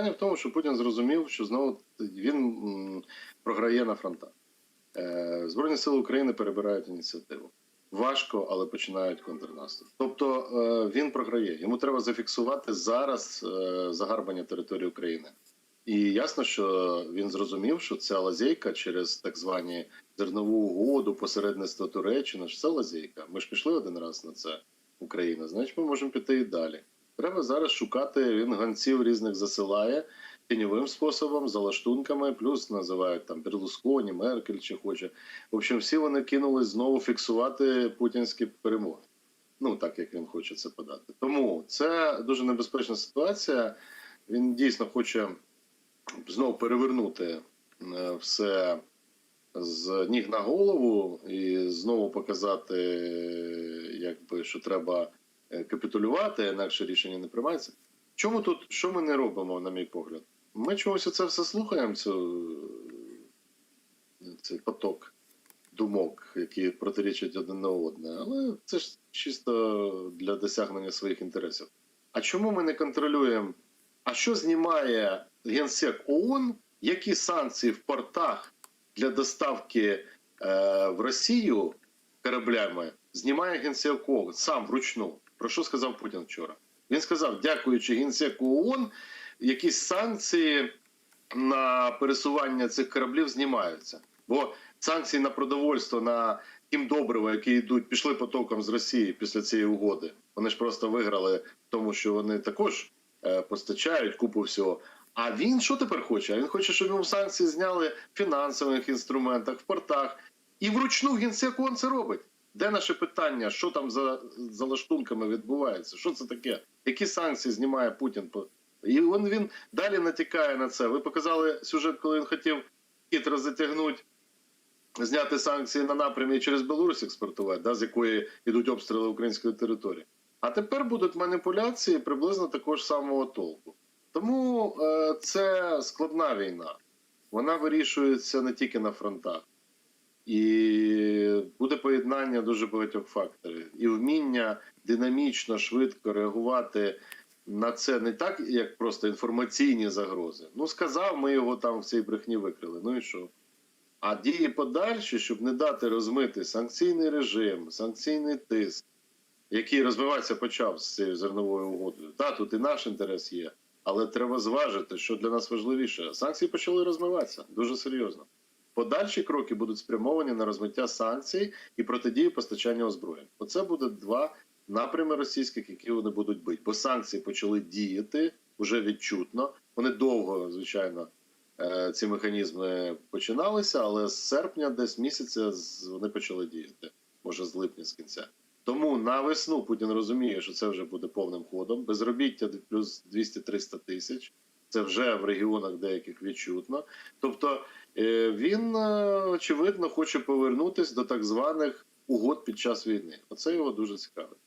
Питання в тому, що Путін зрозумів, що знову він програє на фронтах. Е, Збройні сили України перебирають ініціативу. Важко, але починають контрнаступ. Тобто е, він програє. Йому треба зафіксувати зараз е, загарбання території України. І ясно, що він зрозумів, що ця лазейка через так звані зернову угоду, посередництво Туреччини, що це лазейка. Ми ж пішли один раз на це Україна. Значить, ми можемо піти і далі. Треба зараз шукати. Він гонців різних засилає тіньовим способом, за лаштунками, плюс називають там Берлусконі, Меркель чи хоче. В общем, всі вони кинулись знову фіксувати путінські перемоги. Ну так як він хоче це подати. Тому це дуже небезпечна ситуація. Він дійсно хоче знову перевернути е, все з ніг на голову і знову показати, якби що треба капітулювати, інакше рішення не приймається. Чому тут що ми не робимо, на мій погляд? Ми чомусь це все слухаємо, цю, е, цей поток думок, які протирічать один на одне, але це ж чисто для досягнення своїх інтересів. А чому ми не контролюємо? А що знімає генсек ООН? Які санкції в портах для доставки е, в Росію кораблями знімає генсек ООН сам вручну? Про що сказав Путін вчора? Він сказав, дякуючи генсеку ООН, якісь санкції на пересування цих кораблів знімаються. Бо санкції на продовольство, на тім добрива, які йдуть, пішли потоком з Росії після цієї угоди. Вони ж просто виграли тому, що вони також е, постачають купу всього. А він що тепер хоче? Він хоче, щоб йому санкції зняли в фінансових інструментах, в портах. І вручну генсек ООН це робить. Де наше питання? Що там за, за лаштунками відбувається? Що це таке? Які санкції знімає Путін? І він, він далі натякає на це. Ви показали сюжет, коли він хотів хитро затягнути, зняти санкції на напрямі через Білорусь експортувати, да, з якої йдуть обстріли української території. А тепер будуть маніпуляції приблизно такого ж самого толку. Тому е, це складна війна. Вона вирішується не тільки на фронтах. І поєднання дуже багатьох факторів. І вміння динамічно, швидко реагувати на це не так, як просто інформаційні загрози. Ну, сказав, ми його там в цій брехні викрили. Ну і що? А дії подальші, щоб не дати розмити санкційний режим, санкційний тиск, який розвиватися почав з цією зерновою угодою. Так, тут і наш інтерес є, але треба зважити, що для нас важливіше. Санкції почали розмиватися дуже серйозно. Подальші кроки будуть спрямовані на розмиття санкцій і протидії постачання озброєнь. Оце буде два напрями російських, які вони будуть бити. Бо санкції почали діяти вже відчутно. Вони довго, звичайно, е, ці механізми починалися, але з серпня, десь місяця, вони почали діяти. Може, з липня з кінця. Тому на весну Путін розуміє, що це вже буде повним ходом. Безробіття плюс 200-300 тисяч. Це вже в регіонах деяких відчутно. Тобто е, він е, очевидно хоче повернутися до так званих угод під час війни. Оце його дуже цікавить.